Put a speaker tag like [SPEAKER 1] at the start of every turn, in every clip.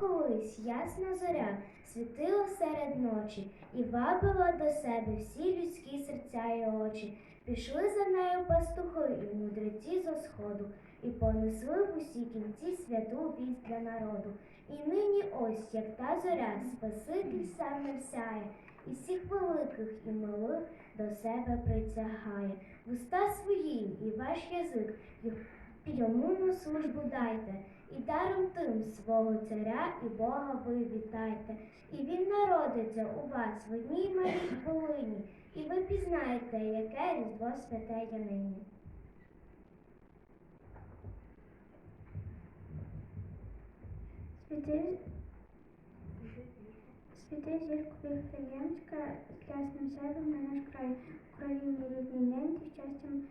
[SPEAKER 1] колись ясна зоря світила серед ночі і вабила до себе всі людські серця і очі. Пішли за нею пастухи і мудреці зо сходу, і понесли в усі кінці святу вість для народу. І нині ось, як та зоря, Спаситель саме сяє, і всіх великих і малих до себе притягає. Вуста свої і ваш язик йому на службу дайте, і даром тим свого царя і Бога ви вітайте. І він народиться у вас в одній малій хвилині, і ви пізнаєте, яке різдво святе є нині.
[SPEAKER 2] Світи зірку Віфлеємська, з ясним сяйвом на наш край, Україні рідний день, ти щастям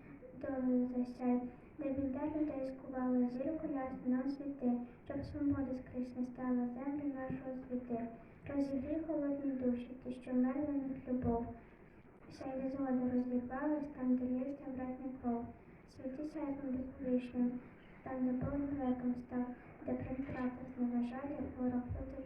[SPEAKER 2] долю засяй, де біда людей скувала зірку ясно нам світи, щоб свобода скрізь не стала землю нашого світи. Розігрій холодні душі, ти, що мерла них любов, сяй згода розірвалась, там, де лється братня кров. Святі сяйвом віковічним, там, де Бог веком став, де примтрата зневажає, ворог лютий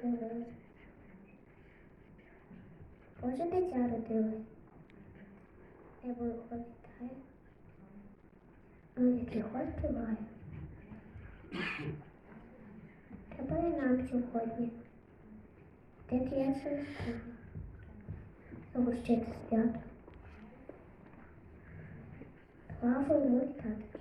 [SPEAKER 2] царював.
[SPEAKER 1] Боже дитя родилось. Небо його вітає. А який хор співає. Треба і нам сьогодні. Де діється Загущити свято. Слава йому вітати.